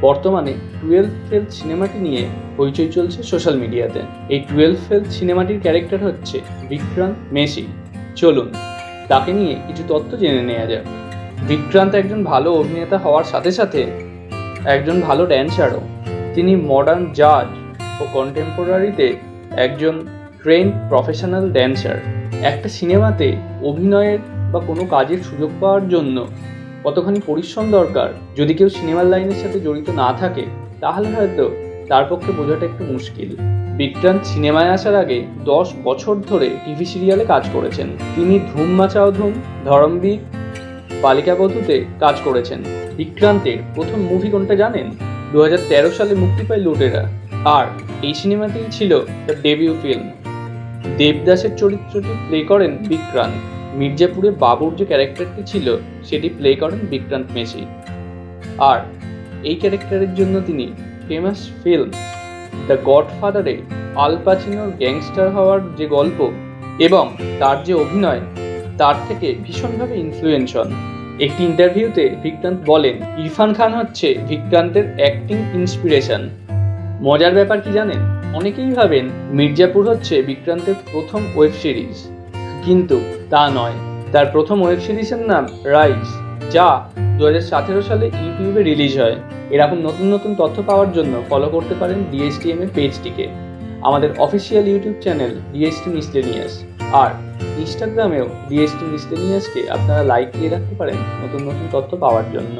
বর্তমানে twelve fail সিনেমাটি নিয়ে হইচই চলছে সোশ্যাল মিডিয়াতে। এই টুয়েলভ ফেল সিনেমাটির ক্যারেক্টার হচ্ছে বিক্রান্ত মেসি। চলুন, তাকে নিয়ে কিছু তথ্য জেনে নেওয়া যাক। বিক্রান্ত একজন ভালো অভিনেতা হওয়ার সাথে সাথে একজন ভালো ড্যান্সারও তিনি মডার্ন জাজ ও কন্টেম্পোরারিতে একজন ট্রেন প্রফেশনাল ড্যান্সার একটা সিনেমাতে অভিনয়ের বা কোনো কাজের সুযোগ পাওয়ার জন্য কতখানি পরিশ্রম দরকার? যদি কেউ সিনেমার লাইনের সাথে জড়িত না থাকে, তাহলে হয়তো তার পক্ষে বোঝাটা একটু মুশকিল। বিক্রান্ত সিনেমায় আসার আগে দশ বছর ধরে টিভি সিরিয়ালে কাজ করেছেন। তিনি ধুম মাচাও ধুম ধরমবীর বালিকা বধূতে কাজ করেছেন। বিক্রান্তের প্রথম মুভি কোনটা জানেন? দু হাজার তেরো সালে মুক্তি পায় লুটেরা। আর এই সিনেমাটি ছিল তার ডেবিউ ফিল্ম দেবদাসের চরিত্রটি প্লে করেন বিক্রান্ত। মির্জাপুরে বাবুর যে ক্যারেক্টারটি ছিল, সেটি প্লে করেন বিক্রান্ত মেসি। আর এই ক্যারেক্টারের জন্য তিনি ফেমাস ফিল্ম দ্য গডফাদারে আল পাচিনোর গ্যাংস্টার হওয়ার যে গল্প এবং তার যে অভিনয়, তার থেকে ভীষণভাবে ইনফ্লুয়েন্স হন একটি ইন্টারভিউতে বিক্রান্ত বলেন, ইরফান খান হচ্ছে বিক্রান্তের অ্যাক্টিং ইন্সপিরেশন মজার ব্যাপার কি জানেন? অনেকেই ভাবেন মির্জাপুর হচ্ছে বিক্রান্তের প্রথম ওয়েব সিরিজ কিন্তু তা নয়। তার প্রথম ওয়েব সিরিজের নাম রাইজ, যা দু হাজার সতেরো সালে ইউটিউবে রিলিজ হয়। এরকম নতুন নতুন তথ্য পাওয়ার জন্য ফলো করতে পারেন ডিএসটিএম এর পেজটিকে। আমাদের official YouTube channel DST miscellaneous আর ইনস্টাগ্রামেও ডিএসটি মিসলেনিয়াসকে আপনারা লাইক দিয়ে রাখতে পারেন নতুন নতুন তথ্য পাওয়ার জন্য।